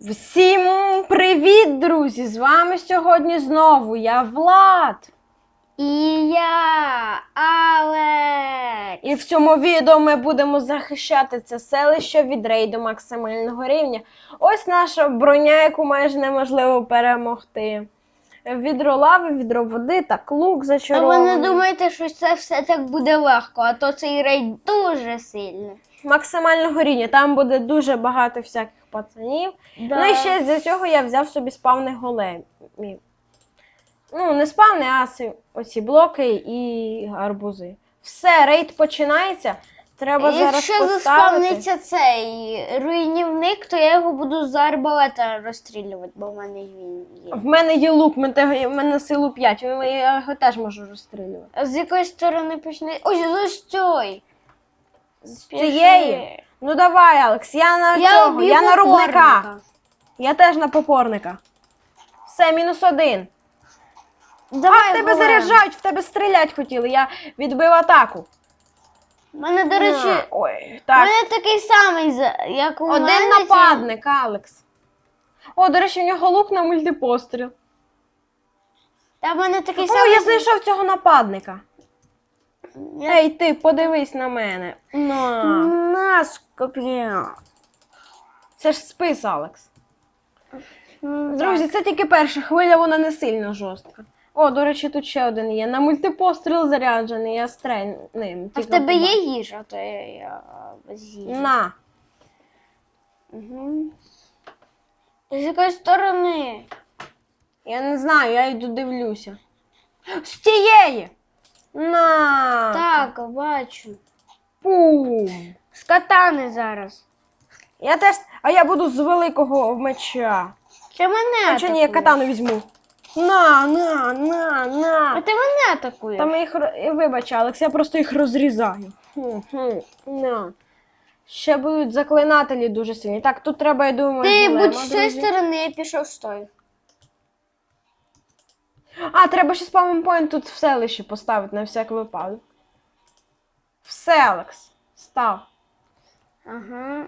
Всім привіт, друзі! З вами сьогодні знову я Влад. І я, Але. І в цьому відео ми будемо захищати це селище від рейду максимального рівня. Ось наша броня, яку майже неможливо перемогти. Відро лави, відро води, так лук А ви зачарований. не думаєте, що це все так буде легко, а то цей рейд дуже сильний. Максимального рівня. Там буде дуже багато всяких пацанів. Ну і ще з цього я взяв собі спавних големів. Ну, не спавни, а оці блоки і гарбузи. Все, рейд починається. Треба зараз Якщо поставити. заспавниться цей руйнівник, то я його буду з арбалета розстрілювати, бо в мене він є. В мене є лук, в мене, в мене силу 5, я його теж можу розстрілювати. А з якої сторони почне. Ой, з цьої. З цієї? Ну давай, Алекс, я на Я цього, я на рубника. Я теж на попорника. Все, мінус один. Давай, а в тебе заряджають, в тебе стрілять хотіли. Я відбив атаку. У мене, до речі, Ой, у так. мене такий самий, за- як у Один мене. нападник, Алекс. О, до речі, в нього лук на мультипостріл. Та в мене такий О, самий. я знайшов цього нападника. Я- Ей, ти, подивись на мене. На. На, скопля. Це ж спис, Алекс. Друзі, це тільки перша хвиля, вона не сильно жорстка. О, до речі, тут ще один є. На мультипостріл заряджений, я стрель ним. А в тебе є їжа, то я, я без їжі. На. Угу. З якої сторони? Я не знаю, я йду дивлюся. З тієї! На. Так, бачу. Пум. З катани зараз. Я теж. А я буду з великого меча. Чи мене А чи ні, я катану візьму. На, на, на, А на. ти мене атакуєш? Та ми їх ро- вибач, Алекс, я просто їх розрізаю. На. Ще будуть заклинателі дуже сильні. Так, тут треба, я думаю, Ти будь з цієї друзі. сторони, я пішов з тої. А, треба ще спаунпойнт тут в селищі поставити на всяк випадок. Все, Алекс. Став. Ага.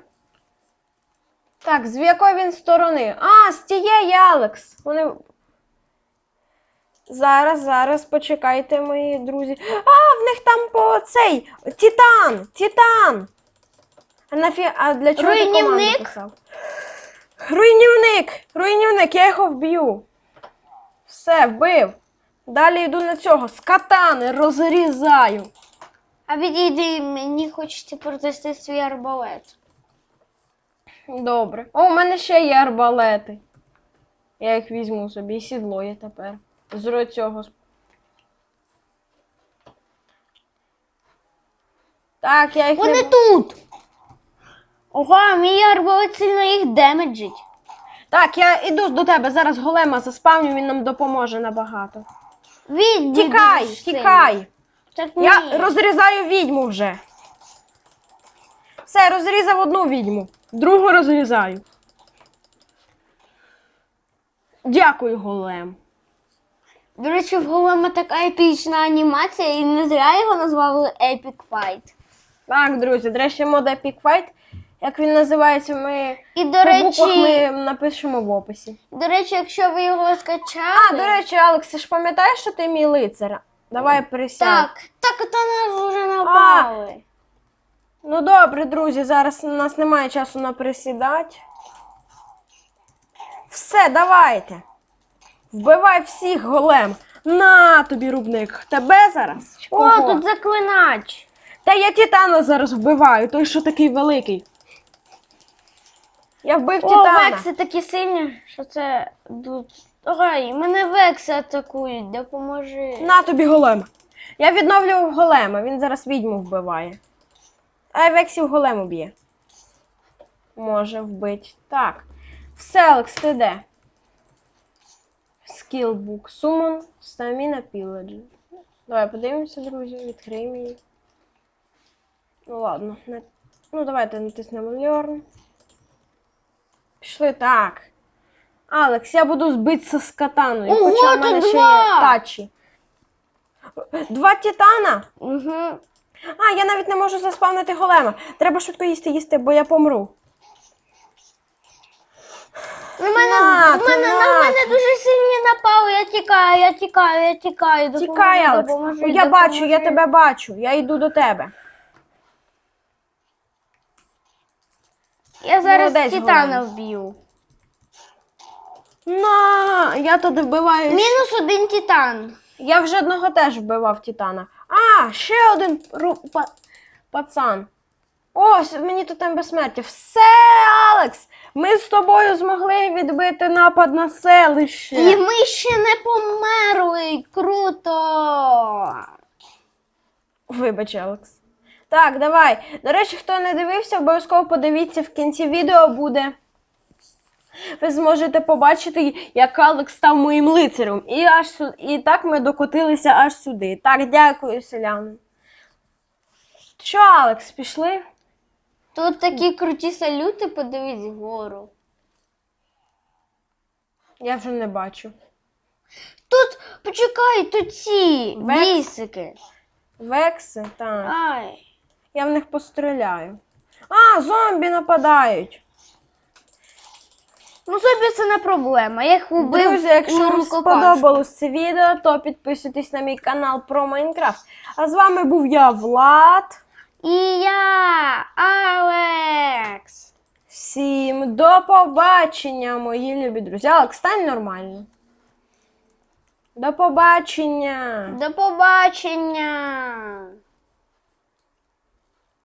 Так, з якої він сторони? А, з тієї, Алекс. Вони. Зараз, зараз, почекайте, мої друзі. А, в них там по цей Титан! Титан! А, нафі... а для чого ти команду писав? Руйнівник! Руйнівник, я його вб'ю. Все, вбив. Далі йду на цього. З катани розрізаю. А відійди, мені хочеться протести свій арбалет. Добре. О, у мене ще є арбалети. Я їх візьму собі. І сідло є тепер. З цього. Так, я їх Вони не... тут! Ого, мій арбалет сильно їх демеджить. Так, я іду до тебе. Зараз голема заспавню, він нам допоможе набагато. Відійди. Тікай, дуже тікай! Так ні. Я розрізаю відьму вже. Все, розрізав одну відьму. Другу розрізаю. Дякую, голем. До речі, в голема така епічна анімація, і не зря його назвали Epic Fight. Так, друзі, до речі, мод Epic Fight. Як він називається, ми І до буквах речі, ми напишемо в описі. до речі, якщо ви його скачали. А, до речі, Алекс, ти ж пам'ятаєш, що ти мій лицар? Давай присядь. Так, так то нас вже напали. Ну добре, друзі, зараз у нас немає часу на присідати. Все, давайте. Вбивай всіх голем. На тобі, рубник. Тебе зараз? О, тут заклинач. Та я Титана зараз вбиваю, той, що такий великий. Я вбив О, Титана. векси такі сильні, що це. Ой, мене векси атакують, допоможи. На тобі голем. Я відновлював голема, він зараз відьму вбиває. А Вексів голему б'є. Може вбити. Так. Все, Алекс, ти де? Скілбук. Summon, Stamina Pillager. Давай подивимося, друзі, відкриємо її. Ну ладно. Ну давайте натиснемо Learn. Пішли так. Алекс, я буду збитися з катаною. Ого, хоча в мене ще є тачі. Два титана? Угу. А, я навіть не можу заспавнити голема. Треба швидко їсти їсти, бо я помру. На мене, На, мене, на на. мене дуже напали. Я тікаю, я тікаю, я тікаю. Допоможи, Тікай, Алекс. допоможи, я бачу, я допоможи. тебе бачу. Я йду до тебе. Я зараз Молодець, титана Голем. вб'ю. На, я туди вбиваю. Мінус один титан. Я вже одного теж вбивав Титана. А, ще один ру- па- пацан. Ось, мені тут там безсмертя. Все, Алекс! Ми з тобою змогли відбити напад на селище. І ми ще не померли. Круто. Вибач, Алекс. Так, давай. До речі, хто не дивився, обов'язково подивіться в кінці відео буде. Ви зможете побачити, як Алекс став моїм лицарем. І, аж, і так ми докотилися аж сюди. Так, дякую, селяни. Що, Алекс, пішли? Тут такі круті салюти, подивись вгору. Я вже не бачу. Тут, почекай, тут ці Векс? бісики. Векси, так. Ай. Я в них постріляю. А, зомбі нападають. Ну, собі це не проблема. Я їх убив. Друзі, якщо вам сподобалось це відео, то підписуйтесь на мій канал про Майнкрафт. А з вами був я, Влад. І я, Алекс. Всім до побачення, мої любі друзі. Алекс, стань нормально. До побачення. До побачення.